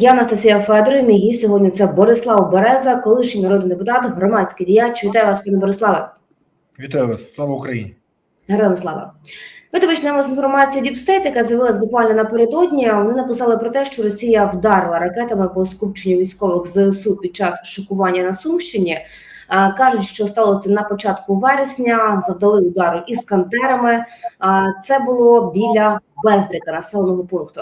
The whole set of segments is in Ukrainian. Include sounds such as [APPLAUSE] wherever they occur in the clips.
Я Анастасія Федорів, мій гість сьогодні це Борислав Береза, колишній народний депутат, громадський діяч. Вітаю вас, пане Бориславе. Вітаю вас, слава Україні. Героям слава. Ми почнемо з інформації Діпстейт, яка з'явилась буквально напередодні. Вони написали про те, що Росія вдарила ракетами по скупченню військових ЗСУ під час шокування на Сумщині. А, Кажуть, що сталося на початку вересня, завдали удару іскандерами. А, Це було біля Бездрика, населеного пункту.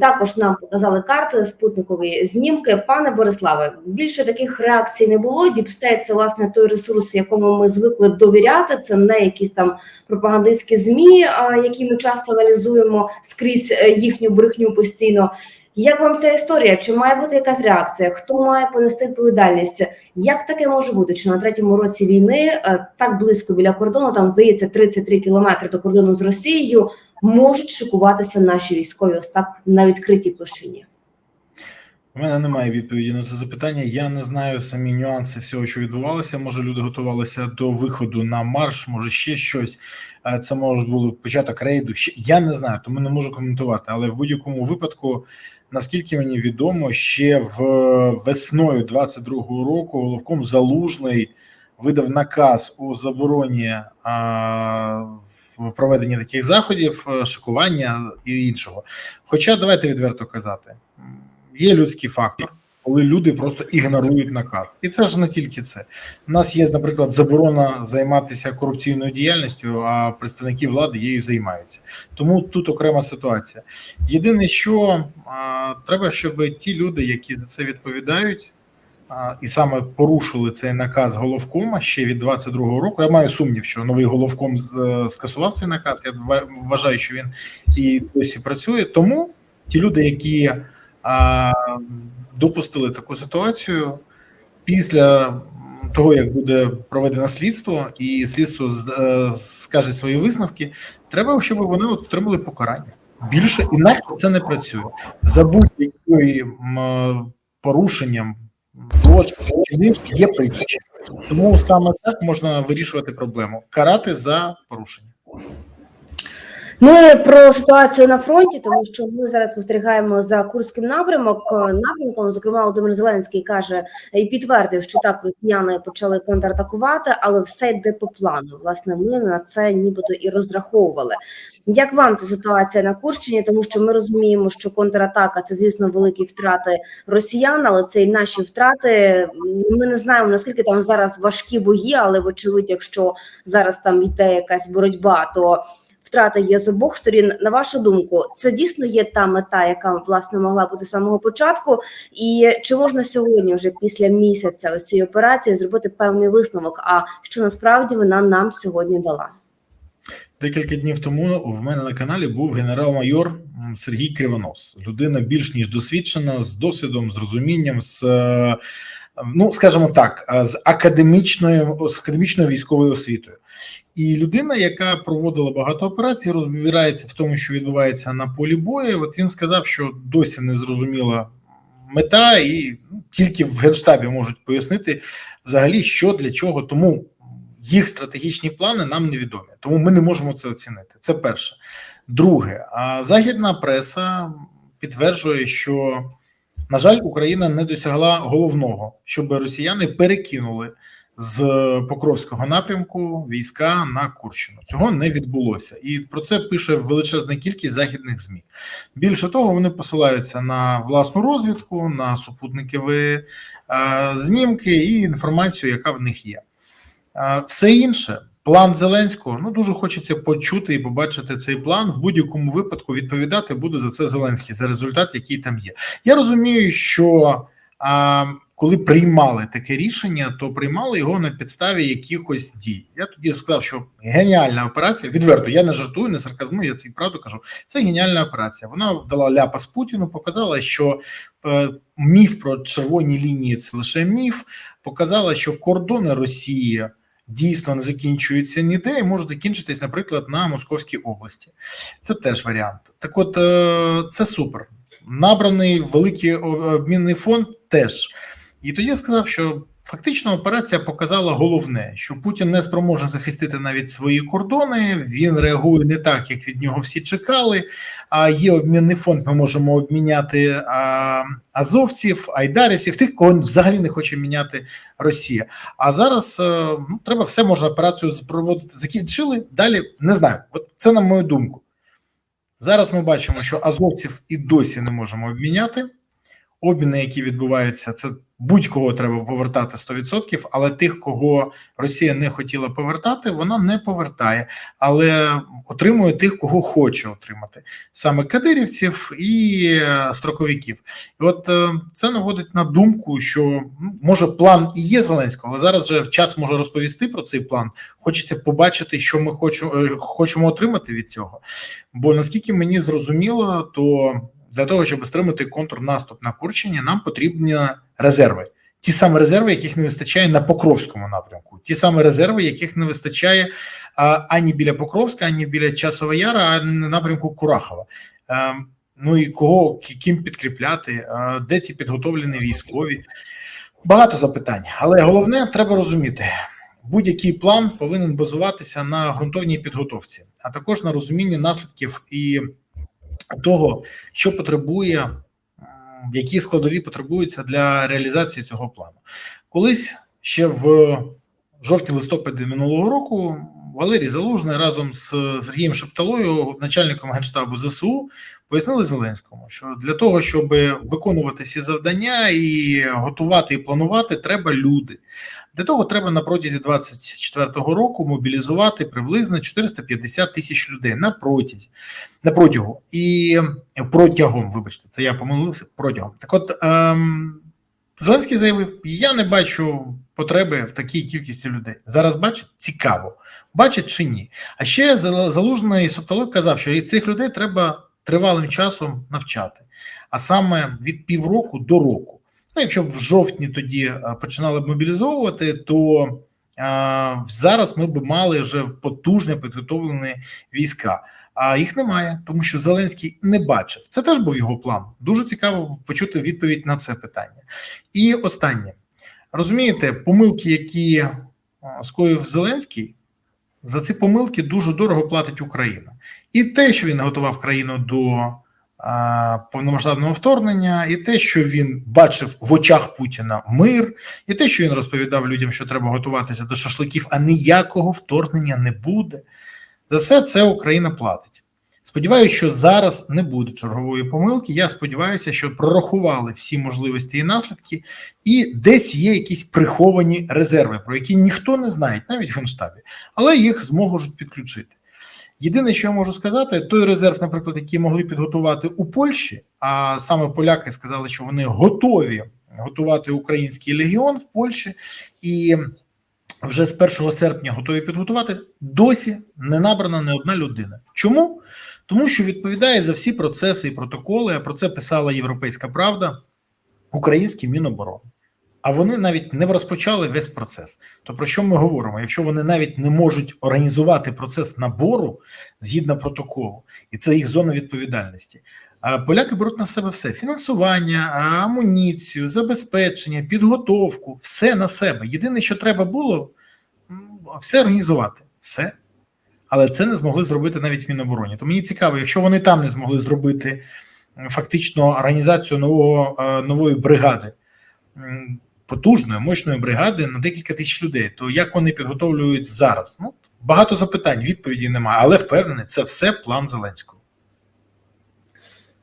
Також нам показали карти, спутникові знімки. Пане Бориславе, більше таких реакцій не було. Діпстейт це власне той ресурс, якому ми звикли довіряти. Це не якісь там пропагандистські змі, які ми часто аналізуємо скрізь е, їхню брехню постійно. Як вам ця історія? Чи має бути якась реакція? Хто має понести відповідальність? Як таке може бути? Що на третьому році війни е, так близько біля кордону, там здається 33 кілометри до кордону з Росією, можуть шикуватися наші військові ось так на відкритій площині? У мене немає відповіді на це запитання. Я не знаю самі нюанси всього, що відбувалося. Може, люди готувалися до виходу на марш, може ще щось. Е, Це може було початок рейду. Я не знаю, тому не можу коментувати. Але в будь-якому випадку, наскільки мені відомо, ще в весною 22-го року головком залужний видав наказ у забороні а, проведенні таких заходів, е, шикування і іншого. Хоча давайте відверто казати, є людський фактор, коли люди просто ігнорують наказ, і це ж не тільки це. У нас є, наприклад, заборона займатися корупційною діяльністю, а представники влади її займаються. Тому тут окрема ситуація. Єдине, що а, треба, щоб ті люди, які за це відповідають. І саме порушили цей наказ головкома ще від 22-го року. Я маю сумнів, що новий головком скасував цей наказ. Я вважаю, що він і досі працює. Тому ті люди, які а, допустили таку ситуацію після того, як буде проведено слідство, і слідство е, скаже свої висновки, треба, щоб вони от отримали покарання. Більше інакше це не працює. За будь-яким порушенням злочин є причина. Тому саме так можна вирішувати проблему: карати за порушення. Ми про ситуацію на фронті, тому що ми зараз спостерігаємо за курським напрямок напрямком. Зокрема, Володимир Зеленський каже і підтвердив, що так росіяни почали контратакувати, але все йде по плану. Власне, ми на це нібито і розраховували. Як вам ця ситуація на Курщині? Тому що ми розуміємо, що контратака це, звісно, великі втрати росіян, але це і наші втрати. Ми не знаємо наскільки там зараз важкі бої, але вочевидь, якщо зараз там йде якась боротьба, то втрати є з обох сторін. На вашу думку, це дійсно є та мета, яка власне могла бути з самого початку, і чи можна сьогодні, вже після місяця ось цієї операції, зробити певний висновок? А що насправді вона нам сьогодні дала? Декілька днів тому в мене на каналі був генерал-майор Сергій Кривонос. Людина більш ніж досвідчена, з досвідом, з розумінням, з е, ну скажімо так, е, з академічною з академічною військовою освітою. І людина, яка проводила багато операцій, розбирається в тому, що відбувається на полі бою. От він сказав, що досі не зрозуміла мета, і ну, тільки в генштабі можуть пояснити взагалі, що для чого. Тому їх стратегічні плани нам невідомі, тому ми не можемо це оцінити. Це перше. Друге, а західна преса підтверджує, що, на жаль, Україна не досягла головного, щоб росіяни перекинули з Покровського напрямку війська на Курщину. Цього не відбулося, і про це пише величезна кількість західних змі. Більше того, вони посилаються на власну розвідку, на супутникові е, знімки і інформацію, яка в них є. Все інше, план Зеленського. Ну дуже хочеться почути і побачити цей план. В будь-якому випадку відповідати буде за це Зеленський за результат, який там є. Я розумію, що а, коли приймали таке рішення, то приймали його на підставі якихось дій. Я тоді сказав, що геніальна операція. Відверто я не жартую, не сарказмую, я це правду кажу. Це геніальна операція. Вона дала ляпас Путіну, показала, що е, міф про червоні лінії це лише міф. Показала, що кордони Росії дійсно не закінчуються ніде і можуть закінчитись, наприклад, на Московській області. Це теж варіант. Так, от е, це супер. Набраний великий обмінний фонд теж. І тоді я сказав, що Фактично, операція показала головне, що Путін не спроможний захистити навіть свої кордони. Він реагує не так, як від нього всі чекали. А є обмінний фонд. Ми можемо обміняти а, азовців, айдарівців, тих, кого взагалі не хоче міняти Росія. А зараз е, ну, треба все можна операцію проводити. Закінчили далі. Не знаю. От це на мою думку. Зараз ми бачимо, що азовців і досі не можемо обміняти. Обміни, які відбуваються, це будь-кого треба повертати 100%, але тих, кого Росія не хотіла повертати, вона не повертає, але отримує тих, кого хоче отримати, саме кадирівців і е, строковиків. І от е, це наводить на думку, що ну, може план і є Зеленського, але зараз вже час може розповісти про цей план. Хочеться побачити, що ми хочемо, хочемо отримати від цього. Бо наскільки мені зрозуміло, то для того, щоб стримати контрнаступ на Курщині, нам потрібні резерви. Ті самі резерви, яких не вистачає на Покровському напрямку, ті самі резерви, яких не вистачає а, ані біля Покровська, ані біля Часова Яра, ані на напрямку Курахова. А, ну і кого ким підкріпляти, а, де ті підготовлені військові? Багато запитань, але головне треба розуміти. Будь-який план повинен базуватися на ґрунтовній підготовці, а також на розумінні наслідків і того, що потребує, які складові потребуються для реалізації цього плану. Колись ще в жовтні-листопаді минулого року Валерій Залужний разом з Сергієм Шепталою, начальником генштабу ЗСУ, пояснили Зеленському, що для того, щоб виконувати ці завдання і готувати і планувати, треба люди. Для того треба на протязі 24-го року мобілізувати приблизно 450 тисяч людей на протязі на протягу і протягом, вибачте, це я помилився протягом. Так, от ем, Зеленський заявив: я не бачу потреби в такій кількості людей. Зараз бачить цікаво, бачить чи ні. А ще Залужний Сопталок казав, що цих людей треба тривалим часом навчати, а саме від півроку до року. Ну, якщо б в жовтні тоді е, починали б мобілізовувати, то е, зараз ми б мали вже потужно підготовлені війська. А їх немає, тому що Зеленський не бачив. Це теж був його план. Дуже цікаво почути відповідь на це питання. І останнє розумієте, помилки, які е, скоїв Зеленський, за ці помилки дуже дорого платить Україна. І те, що він готував країну до повномасштабного вторгнення, і те, що він бачив в очах Путіна мир, і те, що він розповідав людям, що треба готуватися до шашликів, а ніякого вторгнення не буде. За все це Україна платить. Сподіваюся, що зараз не буде чергової помилки. Я сподіваюся, що прорахували всі можливості і наслідки, і десь є якісь приховані резерви, про які ніхто не знає, навіть в генштабі, але їх зможуть підключити. Єдине, що я можу сказати, той резерв, наприклад, який могли підготувати у Польщі, а саме поляки сказали, що вони готові готувати український легіон в Польщі, і вже з 1 серпня готові підготувати. Досі не набрана не одна людина. Чому? Тому що відповідає за всі процеси і протоколи. А про це писала Європейська Правда, український Міноборони. А вони навіть не розпочали весь процес. То про що ми говоримо? Якщо вони навіть не можуть організувати процес набору згідно протоколу, і це їх зона відповідальності. А поляки беруть на себе все: фінансування, амуніцію, забезпечення, підготовку, все на себе. Єдине, що треба було, все організувати. Все. Але це не змогли зробити навіть в Мінобороні. То мені цікаво, якщо вони там не змогли зробити фактично організацію нового, е, нової бригади, потужної, мощної бригади на декілька тисяч людей, то як вони підготовлюють зараз? Ну, багато запитань, відповіді немає, але впевнений, це все план Зеленського.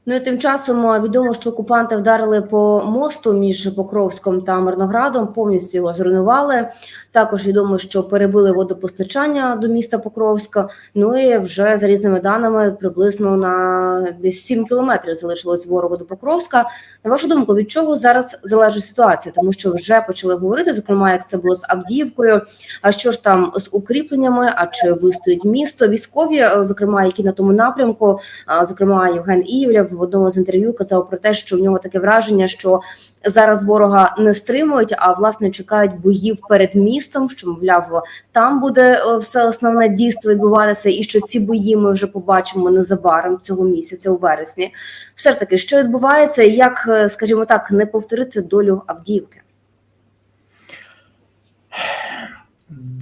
Ну і тим часом відомо, що окупанти вдарили по мосту між Покровськом та Мирноградом, повністю його зруйнували. Також відомо, що перебили водопостачання до міста Покровська. Ну і вже за різними даними приблизно на десь 7 кілометрів залишилось ворогу до Покровська. На вашу думку, від чого зараз залежить ситуація? Тому що вже почали говорити, зокрема, як це було з Авдіївкою. А що ж там з укріпленнями? А чи вистоїть місто? Військові, зокрема, які на тому напрямку, зокрема, Євген Івлєв в одному з інтерв'ю казав про те, що в нього таке враження, що зараз ворога не стримують, а власне чекають боїв перед містом. Що мовляв, там буде е, все основне дійство відбуватися, і що ці бої ми вже побачимо незабаром цього місяця, у вересні. Все ж таки, що відбувається, і як, е, скажімо так, не повторити долю Авдіївки?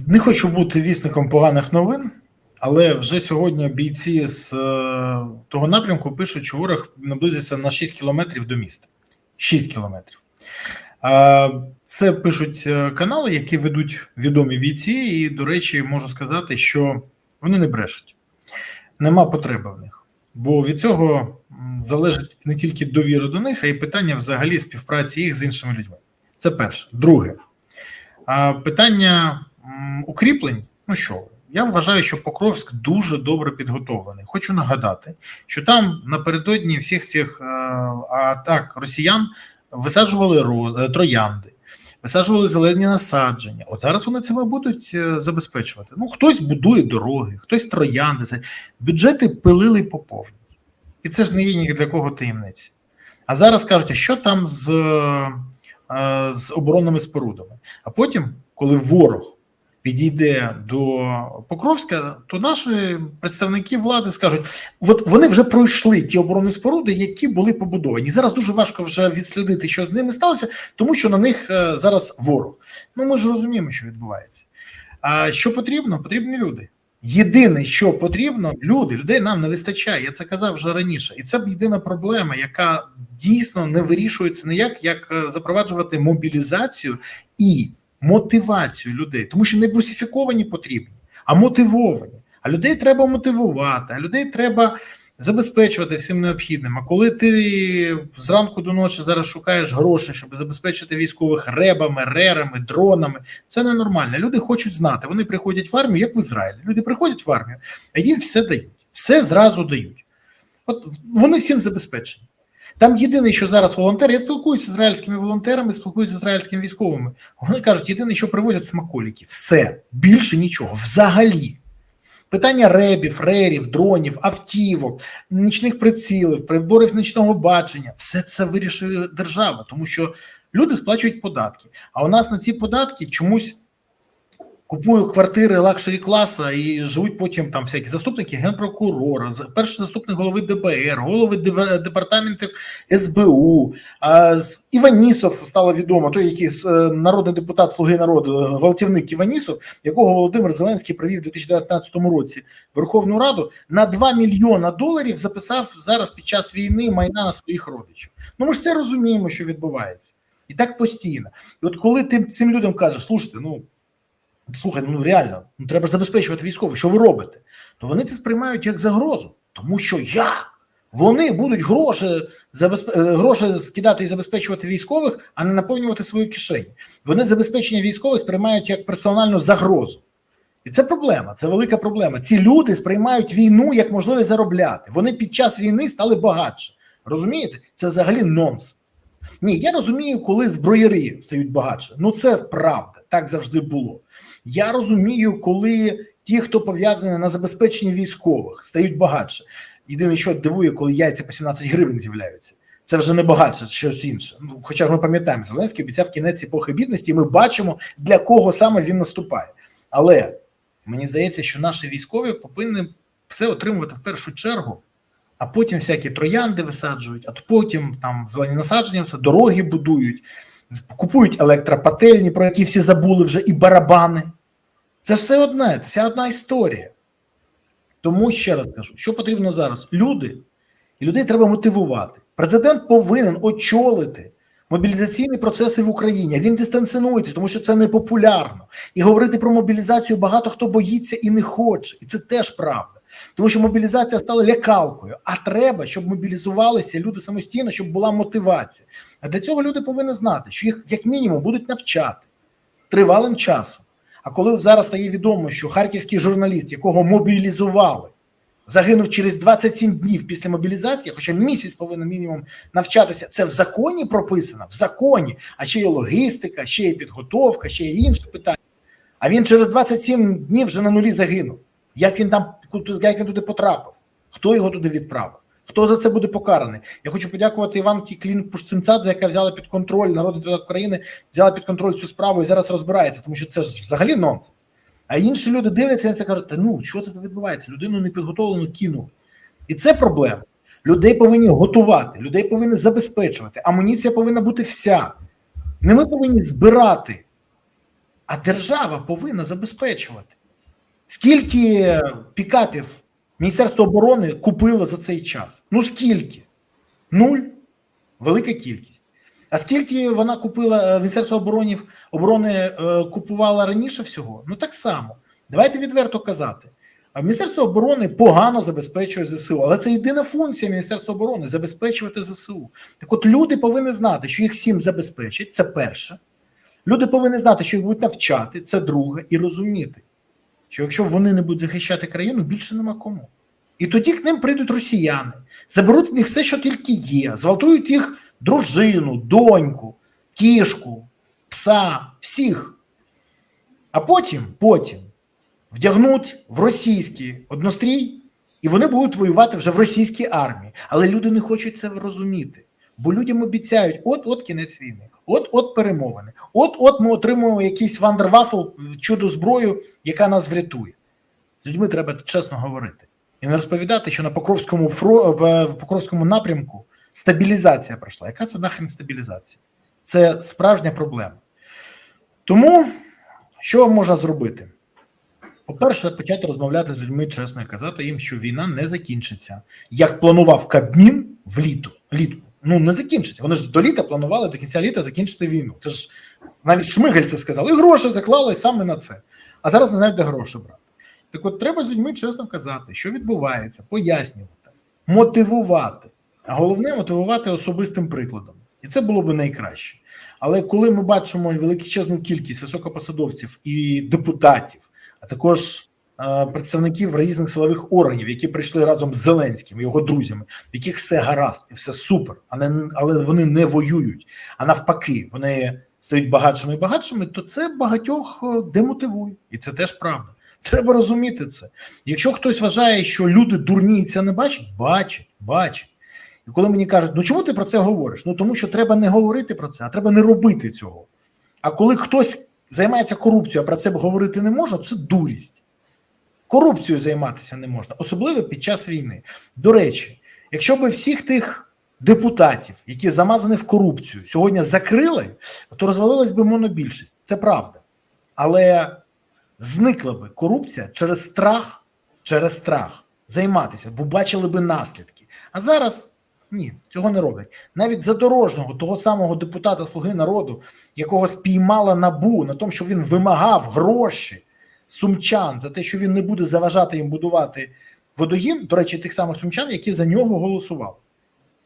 Не хочу бути вісником поганих новин, але вже сьогодні бійці з е, того напрямку пишуть, що ворог наблизився на 6 кілометрів до міста. 6 кілометрів. Е, Це пишуть е, канали, які ведуть відомі бійці, і, до речі, можу сказати, що вони не брешуть. Нема потреби в них. Бо від цього залежить не тільки довіра до них, а й питання взагалі співпраці їх з іншими людьми. Це перше. Друге, питання укріплень. Ну що, я вважаю, що Покровськ дуже добре підготовлений. Хочу нагадати, що там напередодні всіх цих е, атак росіян висаджували е, троянди, висаджували зелені насадження. От зараз вони цими будуть е, забезпечувати. Ну, хтось будує дороги, хтось троянди. Бюджети пилили по повній. І це ж не є ні для кого таємниці. А зараз кажуть, а що там з, з оборонними спорудами? А потім, коли ворог підійде до Покровська, то наші представники влади скажуть: от вони вже пройшли ті оборонні споруди, які були побудовані. Зараз дуже важко вже відслідити, що з ними сталося, тому що на них е, зараз ворог. Ну ми ж розуміємо, що відбувається. А що потрібно? Потрібні люди. Єдине, що потрібно, люди, людей нам не вистачає. Я це казав вже раніше, і це єдина проблема, яка дійсно не вирішується ніяк, як е, запроваджувати мобілізацію і мотивацію людей, тому що не бусифіковані потрібні, а мотивовані. А людей треба мотивувати, а людей треба забезпечувати всім необхідним. А коли ти зранку до ночі зараз шукаєш гроші, щоб забезпечити військових ребами, рерами, дронами, це ненормально. Люди хочуть знати. Вони приходять в армію, як в Ізраїлі. Люди приходять в армію, а їм все дають, все зразу дають. От вони всім забезпечені. Там єдине, що зараз волонтери, я спілкуюся з ізраїльськими волонтерами, спілкуюся з ізраїльськими військовими. Вони кажуть, єдине, що привозять смаколики. Все, більше нічого, взагалі. Питання ребів, рерів, дронів, автівок, нічних прицілів, приборів нічного бачення все це вирішує держава, тому що люди сплачують податки. А у нас на ці податки чомусь купують квартири лакшері класа і живуть потім там всякі заступники генпрокурора, перший заступник голови ДБР, голови департаментів СБУ. А Іванісов стало відомо, той який е, народний депутат Слуги народу, е, гвалтівник Іванісов, якого Володимир Зеленський привів у 2019 році Верховну Раду, на 2 мільйона доларів записав зараз під час війни майна на своїх родичів. Ну ми ж це розуміємо, що відбувається, і так постійно. І от коли ти цим людям кажеш, слушайте, ну. Слухай, ну реально, ну треба забезпечувати військових. Що ви робите? То вони це сприймають як загрозу, тому що як вони будуть гроші забезпе... е, гроші скидати і забезпечувати військових, а не наповнювати свої кишені. Вони забезпечення військових сприймають як персональну загрозу. І це проблема, це велика проблема. Ці люди сприймають війну як можливість заробляти. Вони під час війни стали багатше. Розумієте? Це взагалі нонсенс. Ні, я розумію, коли зброяри стають багатше. Ну це правда, так завжди було. Я розумію, коли ті, хто пов'язані на забезпеченні військових, стають багатше. Єдине, що дивує, коли яйця по 17 гривень з'являються. Це вже не багатше, щось інше. Ну, хоча ж ми пам'ятаємо, Зеленський обіцяв кінець епохи бідності, і ми бачимо, для кого саме він наступає. Але мені здається, що наші військові повинні все отримувати в першу чергу, а потім всякі троянди висаджують, а потім там зелені насадження, все, дороги будують, купують електропательні, про які всі забули вже, і барабани. Це все одне, це вся одна історія. Тому ще раз кажу, що потрібно зараз? Люди, і людей треба мотивувати. Президент повинен очолити мобілізаційні процеси в Україні. Він дистанціонується, тому що це не популярно. І говорити про мобілізацію багато хто боїться і не хоче. І це теж правда. Тому що мобілізація стала лякалкою. А треба, щоб мобілізувалися люди самостійно, щоб була мотивація. А для цього люди повинні знати, що їх як мінімум будуть навчати тривалим часом. А коли зараз стає відомо, що харківський журналіст, якого мобілізували, загинув через 27 днів після мобілізації, хоча місяць повинен мінімум навчатися, це в законі прописано, в законі, а ще є логістика, ще є підготовка, ще є інші питання. А він через 27 днів вже на нулі загинув. Як він там як він туди потрапив? Хто його туди відправив? Хто за це буде покараний? Я хочу подякувати Іванці Клін Пушцинцадзе, яка взяла під контроль депутат України, взяла під контроль цю справу і зараз розбирається, тому що це ж взагалі нонсенс. А інші люди дивляться і це кажуть: та ну що це відбувається? Людину непідготовлену кинули. І це проблема. Людей повинні готувати, людей повинні забезпечувати. Амуніція повинна бути вся. Не ми повинні збирати, а держава повинна забезпечувати. Скільки пікапів Міністерство оборони купило за цей час? Ну скільки? Нуль. Велика кількість. А скільки вона купила е, Міністерство оборони, оборони е, купувала раніше всього? Ну так само. Давайте відверто казати. А Міністерство оборони погано забезпечує ЗСУ, але це єдина функція Міністерства оборони забезпечувати ЗСУ. Так от люди повинні знати, що їх всім забезпечать, це перше. Люди повинні знати, що їх будуть навчати, це друге, і розуміти, що якщо вони не будуть захищати країну, більше нема кому. І тоді к ним прийдуть росіяни, заберуть з них все, що тільки є, зґвалтують їх дружину, доньку, кішку, пса, всіх. А потім, потім вдягнуть в російський однострій, і вони будуть воювати вже в російській армії. Але люди не хочуть це розуміти, бо людям обіцяють: от-от кінець війни, от-от перемовини, от-от ми отримуємо якийсь вандервафл, чудо зброю, яка нас врятує. З людьми треба чесно говорити і не розповідати, що на Покровському фро... в Покровському напрямку стабілізація пройшла. Яка це нахрен стабілізація? Це справжня проблема. Тому що можна зробити? По-перше, почати розмовляти з людьми чесно і казати їм, що війна не закінчиться. Як планував Кабмін влітку, літку. Ну не закінчиться. Вони ж до літа планували до кінця літа закінчити війну. Це ж навіть Шмигель це сказав, і гроші заклали саме на це. А зараз не знають, де гроші брати. Так от треба з людьми чесно казати, що відбувається, пояснювати, мотивувати. А головне мотивувати особистим прикладом. І це було б найкраще. Але коли ми бачимо величезну кількість високопосадовців і депутатів, а також представників різних силових органів, які прийшли разом з Зеленським його друзями, в яких все гаразд і все супер, а не, але вони не воюють. А навпаки, вони стають багатшими і багатшими, то це багатьох е, демотивує, і це теж правда. Треба розуміти це. Якщо хтось вважає, що люди дурні і це не бачать, бачать, бачать. І коли мені кажуть, ну чому ти про це говориш? Ну тому що треба не говорити про це, а треба не робити цього. А коли хтось займається корупцією, а про це говорити не можна, то це дурість. Корупцією займатися не можна, особливо під час війни. До речі, якщо би всіх тих депутатів, які замазані в корупцію, сьогодні закрили, то розвалилась би монобільшість. Це правда. Але зникла би корупція через страх, через страх займатися, бо бачили би наслідки. А зараз ні, цього не роблять. Навіть задорожного, того самого депутата Слуги народу, якого спіймала набу на тому, що він вимагав гроші сумчан за те, що він не буде заважати їм будувати водогін, до речі, тих самих сумчан, які за нього голосували.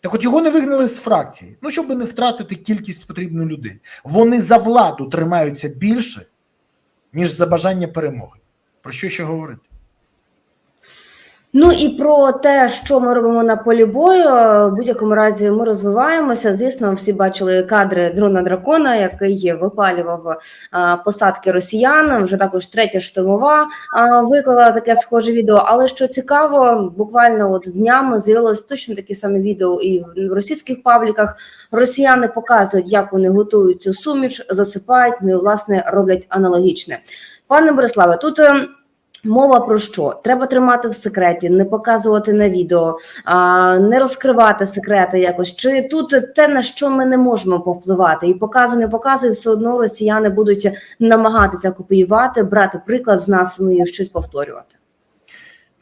Так от його не вигнали з фракції, ну щоб не втратити кількість потрібну людей. Вони за владу тримаються більше, ніж за бажання перемоги. Про що ще говорити? Ну і про те, що ми робимо на полі бою, в будь-якому разі ми розвиваємося. Звісно, всі бачили кадри дрона дракона, який випалював а, посадки росіян. Вже також третя штурмова а, виклала таке схоже відео. Але що цікаво, буквально от днями з'явилось точно такі самі відео і в російських пабліках. Росіяни показують, як вони готують цю суміш, засипають. Ну і власне роблять аналогічне. Пане Бориславе, тут. Мова про що? Треба тримати в секреті, не показувати на відео, а, не розкривати секрети якось. Чи тут те, на що ми не можемо повпливати, і показує, не показує, все одно росіяни будуть намагатися копіювати, брати приклад з нас ну, і щось повторювати.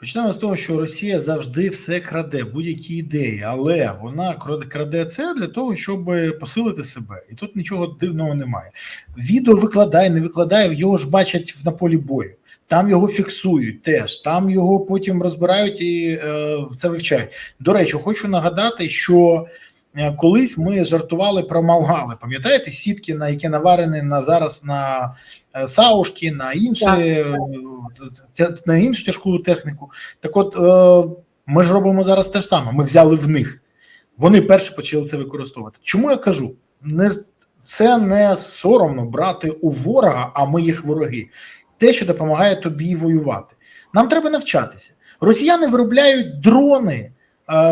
Почнемо з того, що Росія завжди все краде, будь-які ідеї, але вона краде це для того, щоб посилити себе, і тут нічого дивного немає. Відео викладає, не викладає, його ж бачать на полі бою. Там його фіксують теж, там його потім розбирають і е, це вивчають. До речі, хочу нагадати, що е, колись ми жартували про Малгали. Пам'ятаєте сітки, на які наварені на зараз на е, саушки, на інші е, на іншу тяжку техніку. Так, от е, ми ж робимо зараз те ж саме. Ми взяли в них. Вони перші почали це використовувати. Чому я кажу? Не це не соромно брати у ворога, а ми їх вороги те, що допомагає тобі воювати. Нам треба навчатися. Росіяни виробляють дрони,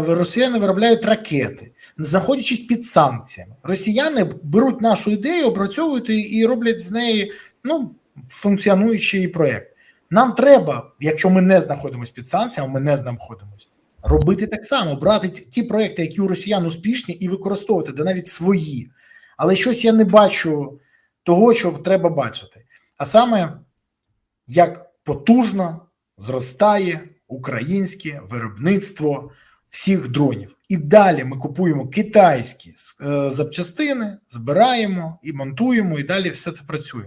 росіяни виробляють ракети, знаходячись під санкціями. Росіяни беруть нашу ідею, опрацьовують і роблять з неї ну, функціонуючий проєкт. Нам треба, якщо ми не знаходимося під санкціями, ми не знаходимося, робити так само, брати ті проекти, які у росіян успішні, і використовувати, де навіть свої. Але щось я не бачу того, що треба бачити. А саме як потужно зростає українське виробництво всіх дронів. І далі ми купуємо китайські е, запчастини, збираємо і монтуємо, і далі все це працює.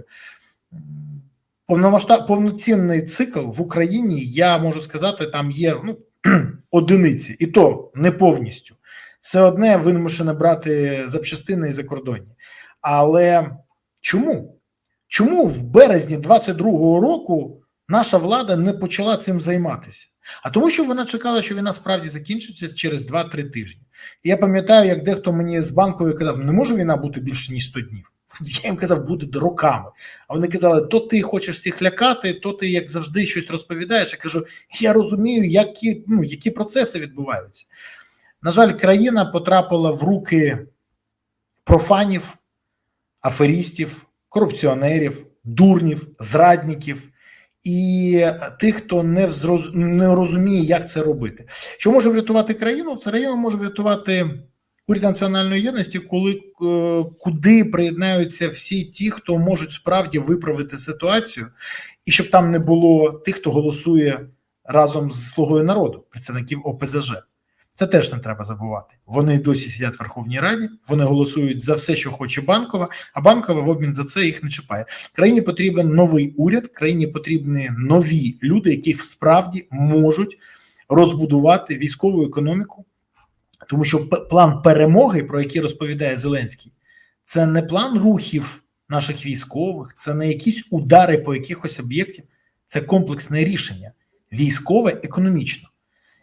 Повномасштаб, повноцінний цикл в Україні, я можу сказати, там є ну, [CLEARS THROAT] одиниці, і то не повністю. Все одне вимушено брати запчастини із закордонні. Але чому? Чому в березні 22-го року наша влада не почала цим займатися? А тому, що вона чекала, що війна справді закінчиться через 2-3 тижні. І я пам'ятаю, як дехто мені з банкою казав: не може війна бути більше ніж 100 днів. [LAUGHS] Я їм казав, буде роками. А вони казали: то ти хочеш всіх лякати, то ти, як завжди, щось розповідаєш. Я кажу: я розумію, які, ну, які процеси відбуваються. На жаль, країна потрапила в руки профанів, аферістів, корупціонерів, дурнів, зрадників і тих, хто не взроз... не розуміє, як це робити. Що може врятувати країну? Країну може врятувати уряд національної єдності, коли е, куди приєднаються всі ті, хто можуть справді виправити ситуацію, і щоб там не було тих, хто голосує разом з слугою народу, представників ОПЗЖ. Це теж не треба забувати. Вони досі сидять в Верховній Раді, вони голосують за все, що хоче банкова, а банкова в обмін за це їх не чіпає. Країні потрібен новий уряд, країні потрібні нові люди, які справді можуть розбудувати військову економіку, тому що план перемоги, про який розповідає Зеленський, це не план рухів наших військових, це не якісь удари по якихось об'єктів, це комплексне рішення військове, економічно.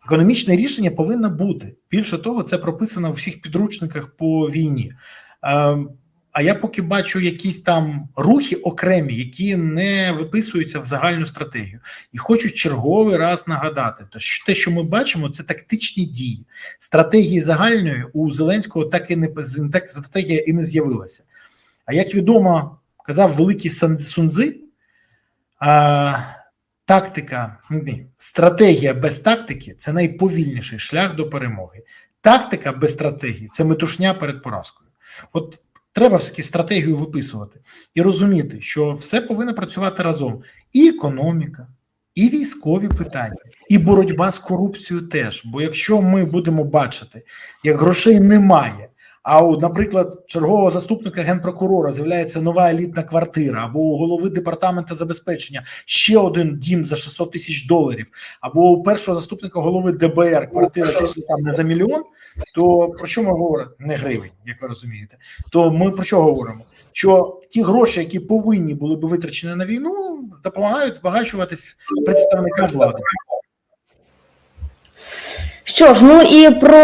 Економічне рішення повинно бути. Більше того, це прописано у всіх підручниках по війні. А я поки бачу якісь там рухи окремі, які не виписуються в загальну стратегію, і хочу черговий раз нагадати, то те, що ми бачимо, це тактичні дії. Стратегії загальної у Зеленського так і не так стратегія і не з'явилася. А як відомо, казав великий Сунзи, Тактика, ні, стратегія без тактики це найповільніший шлях до перемоги. Тактика без стратегії це метушня перед поразкою. От треба все-таки стратегію виписувати і розуміти, що все повинно працювати разом: і економіка, і військові питання, і боротьба з корупцією теж. Бо якщо ми будемо бачити, як грошей немає. А у, наприклад, чергового заступника генпрокурора з'являється нова елітна квартира, або у голови департаменту забезпечення ще один дім за 600 тисяч доларів, або у першого заступника голови ДБР квартира якщо там не за мільйон. То про що ми говоримо? Не гривень, як ви розумієте. То ми про що говоримо? Що ті гроші, які повинні були б витрачені на війну, допомагають збагачуватись представникам влади. Що ж, ну і про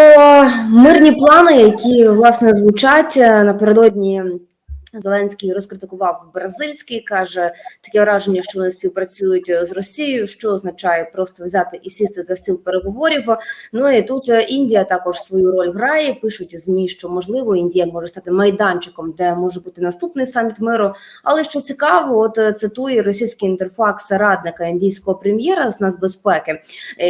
мирні плани, які власне звучать напередодні. Зеленський розкритикував бразильський, каже таке враження, що вони співпрацюють з Росією, що означає просто взяти і сісти за стіл переговорів. Ну і тут Індія також свою роль грає. Пишуть змі, що можливо Індія може стати майданчиком, де може бути наступний саміт миру. Але що цікаво, от цитує російський інтерфакс радника індійського прем'єра з нацбезпеки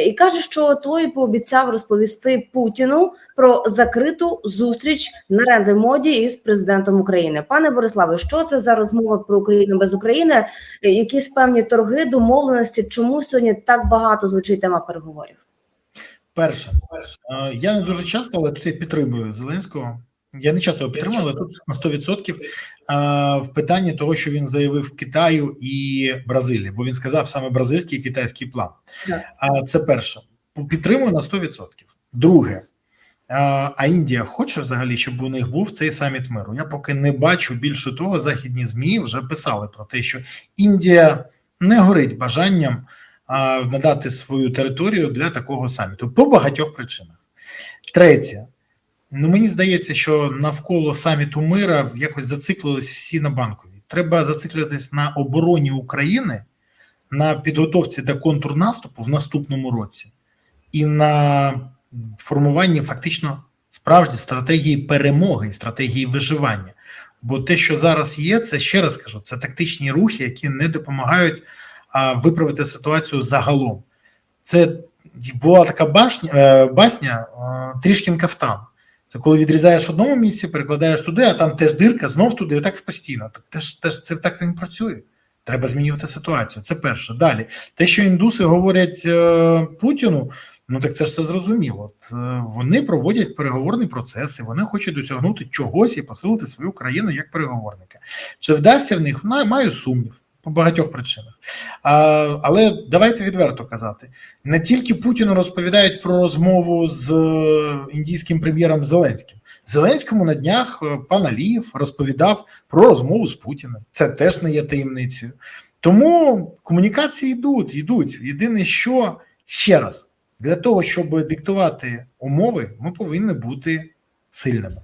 і каже, що той пообіцяв розповісти Путіну про закриту зустріч на ренде-моді із президентом України. Пане Бориславе, що це за розмова про Україну без України? Якісь певні торги, домовленості? Чому сьогодні так багато звучить тема переговорів? Перше, я не дуже часто, але тут я підтримую Зеленського. Я не часто його підтримую, але тут на 100% в питанні того, що він заявив Китаю і Бразилії, бо він сказав саме бразильський і китайський план. А це перше. Підтримую на 100%. Друге. А Індія хоче взагалі, щоб у них був цей саміт миру. Я поки не бачу більше того, західні змі вже писали про те, що Індія не горить бажанням надати свою територію для такого саміту по багатьох причинах. Третє, ну мені здається, що навколо саміту мира якось зациклились всі на банкові. Треба зациклитись на обороні України, на підготовці до контрнаступу в наступному році і на формуванні фактично справжні стратегії перемоги і стратегії виживання. Бо те, що зараз є, це ще раз кажу, це тактичні рухи, які не допомагають а, виправити ситуацію загалом. Це була така башня, е, басня Трішкін кафтан. Це коли відрізаєш в одному місці, перекладаєш туди, а там теж дирка, знов туди, і так постійно. Так теж, теж це так не працює. Треба змінювати ситуацію. Це перше. Далі, те, що індуси говорять е, Путіну, ну так це ж все зрозуміло. От, е, вони проводять переговорні процеси, вони хочуть досягнути чогось і посилити свою країну як переговорника. Чи вдасться в них? Маю, сумнів по багатьох причинах. А, але давайте відверто казати: не тільки Путіну розповідають про розмову з е, індійським прем'єром Зеленським. Зеленському на днях е, пан Алієв розповідав про розмову з Путіним. Це теж не є таємницею. Тому комунікації йдуть, йдуть. Єдине, що ще раз для того, щоб диктувати умови, ми повинні бути сильними.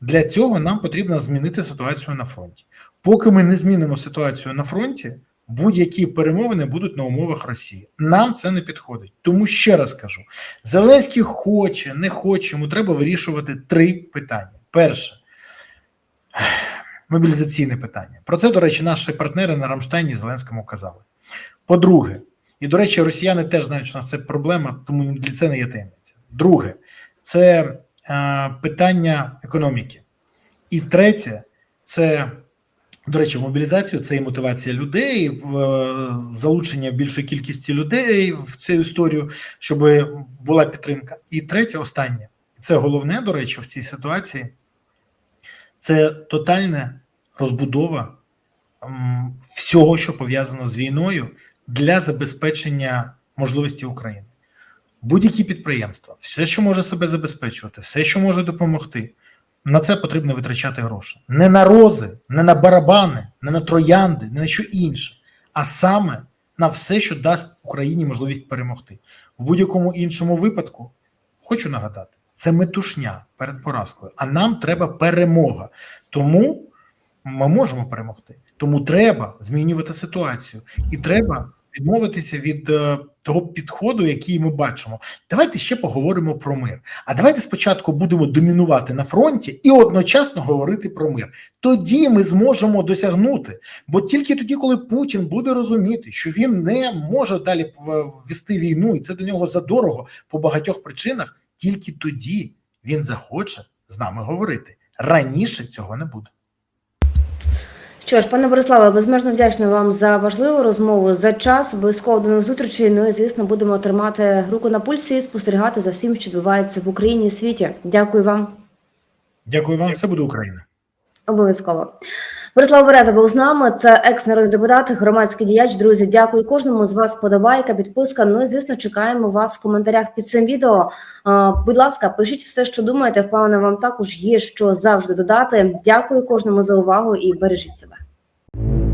Для цього нам потрібно змінити ситуацію на фронті. Поки ми не змінимо ситуацію на фронті, будь-які перемовини будуть на умовах Росії. Нам це не підходить. Тому ще раз кажу: Зеленський хоче, не хоче, йому треба вирішувати три питання. Перше мобілізаційне питання. Про це, до речі, наші партнери на Рамштайні Зеленському казали. По-друге, і до речі, росіяни теж знають, що у нас це проблема, тому для це не є таємниця. Друге, це е, питання економіки. І третє, це, до речі, мобілізацію це і мотивація людей, е, залучення більшої кількості людей в цю історію, щоб була підтримка. І третє, останнє, це головне, до речі, в цій ситуації це тотальна розбудова всього, що пов'язано з війною, для забезпечення можливості України. Будь-які підприємства, все, що може себе забезпечувати, все, що може допомогти, на це потрібно витрачати гроші. Не на рози, не на барабани, не на троянди, не на що інше, а саме на все, що дасть Україні можливість перемогти. В будь-якому іншому випадку, хочу нагадати, це метушня перед поразкою, а нам треба перемога. Тому ми можемо перемогти. Тому треба змінювати ситуацію, і треба відмовитися від е, того підходу, який ми бачимо. Давайте ще поговоримо про мир. А давайте спочатку будемо домінувати на фронті і одночасно говорити про мир. Тоді ми зможемо досягнути. Бо тільки тоді, коли Путін буде розуміти, що він не може далі в- вести війну, і це для нього задорого по багатьох причинах, тільки тоді він захоче з нами говорити. Раніше цього не буде. Що ж, пане Бориславе, безмежно вдячна вам за важливу розмову, за час. Обов'язково до нових зустрічей. Ну і звісно, будемо тримати руку на пульсі і спостерігати за всім, що відбувається в Україні і світі. Дякую вам. Дякую вам. Все буде Україна. Обов'язково. Борислав Береза був з нами. Це екс-народний депутат, громадський діяч. Друзі, дякую кожному з вас. Подобайка, підписка. Ну і звісно, чекаємо вас в коментарях під цим відео. Будь ласка, пишіть все, що думаєте. Впевнена, вам також є що завжди додати. Дякую кожному за увагу і бережіть себе. you